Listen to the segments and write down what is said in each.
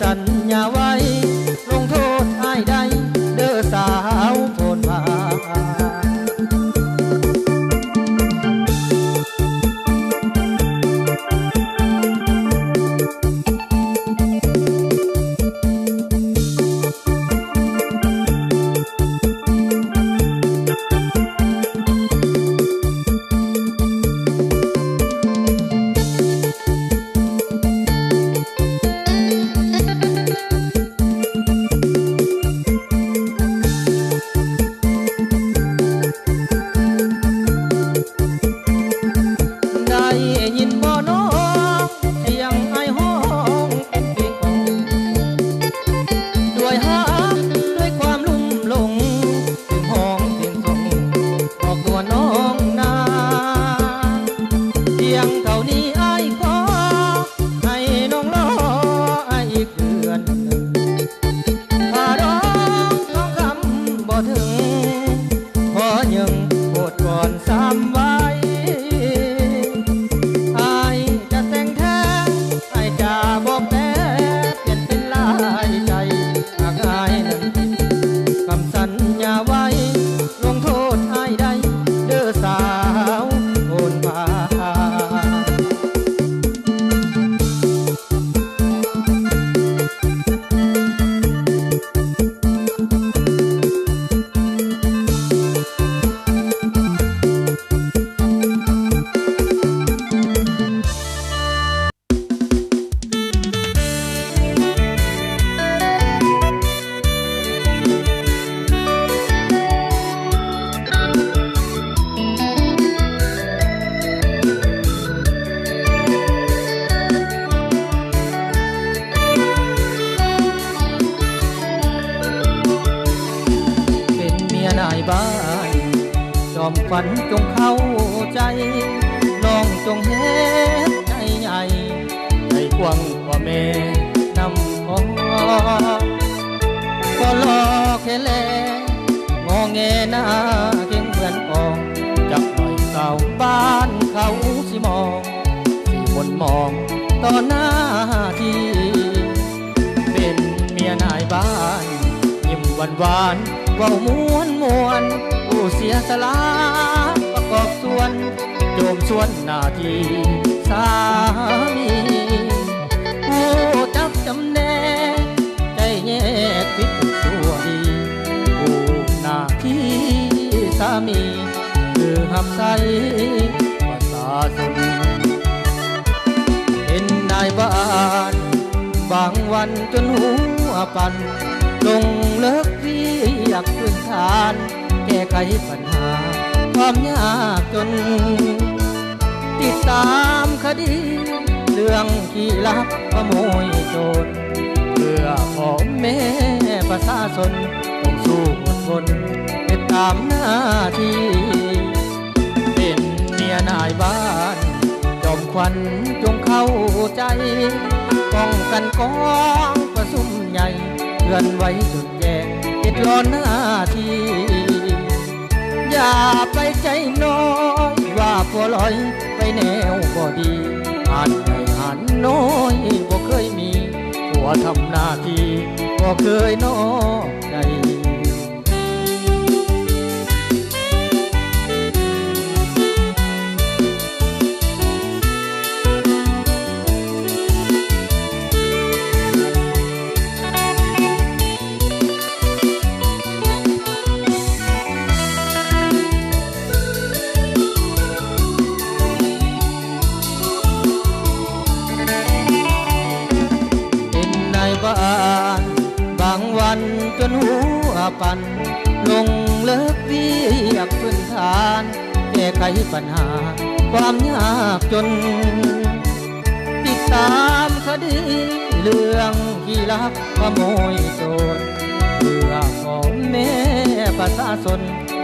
สัญญาไว้ ไว้ เข้าใจ น้องจงเฮ็ดใจใหญ่ใจกว้างกว่าแม่นำขอก็รอแค่แลงอแงหน้าเก่งเหมือนกองจับหน่อยเสาบ้านเขาสิมองสิมนมองต่อหน้าที่ เป็นเมียนายบ้านยิ้มหวานหวานเว้ามวนมวนผู้เสียสละ วนโจมสวนหน้าที่สามีผู้จับจำแนกใจแยกผิดถูกชั่วดีผู้หน้าที่สามี คือหับใสประสาสนเป็นนายบ้านบางวันจนหัวปันลงเลิกเรียกพื้นฐาน แก้ไขปัญหา ความยากจน ติดตามคดี เรื่องที่ลักขโมยโจรเพื่อพ่อแม่ประชาชนต้องสู้อดทนติดตามหน้าที่ เป็นเมียนายบ้านจอมควันจงเข้าใจป้องกันกองประสุมใหญ่เตือนไว้จนแจ้งติดร้อนหน้าที่ อย่าไปใจน้อยว่าผัวลอยไปแนวบ่ดีหันใหญ่หันน้อยบ่เคยมีผัวทำหน้าที่บ่เคยน้อกใจ จนหัวปันลงเลิกเรียกพื้นฐานแก้ไขปัญหา ความยากจน ติดตามคดีเรื่องที่ลักขโมยโจรเพื่อพ่อแม่ประชาชน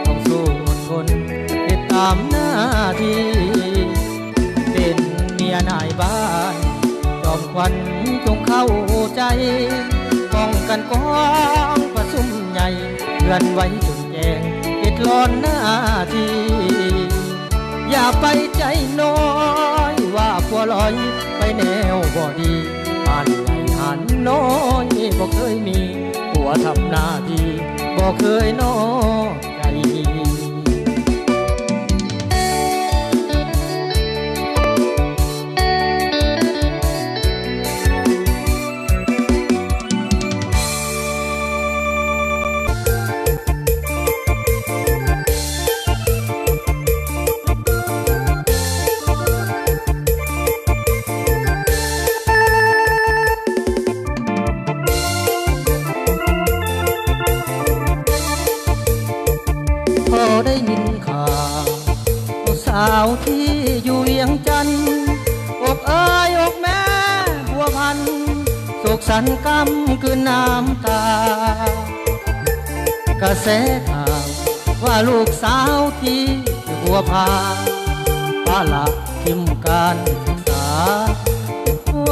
ต้องสู้อดทนติดตามหน้าที่เป็นเมียนายบ้านจอมควันจงเข้าใจป้องกันกองประสุม ใหญ่เตือนไว้จนแยงติดลอนหน้าทีอย่าไปใจน้อยว่าพัวลอยไปแนวบ่ดีหันใหญ่หันน้อยบ่เคยมีผัวทำหน้าที่บ่เคยน้อยาวที่อยู่เวียงจันทน์อกเอ้ยอกแม่บัวพันโศกสันกำคือน้ำตา กระแสข่าวว่าลูกสาวที่บัวพาป้าหลักทิมการศึกษาหัว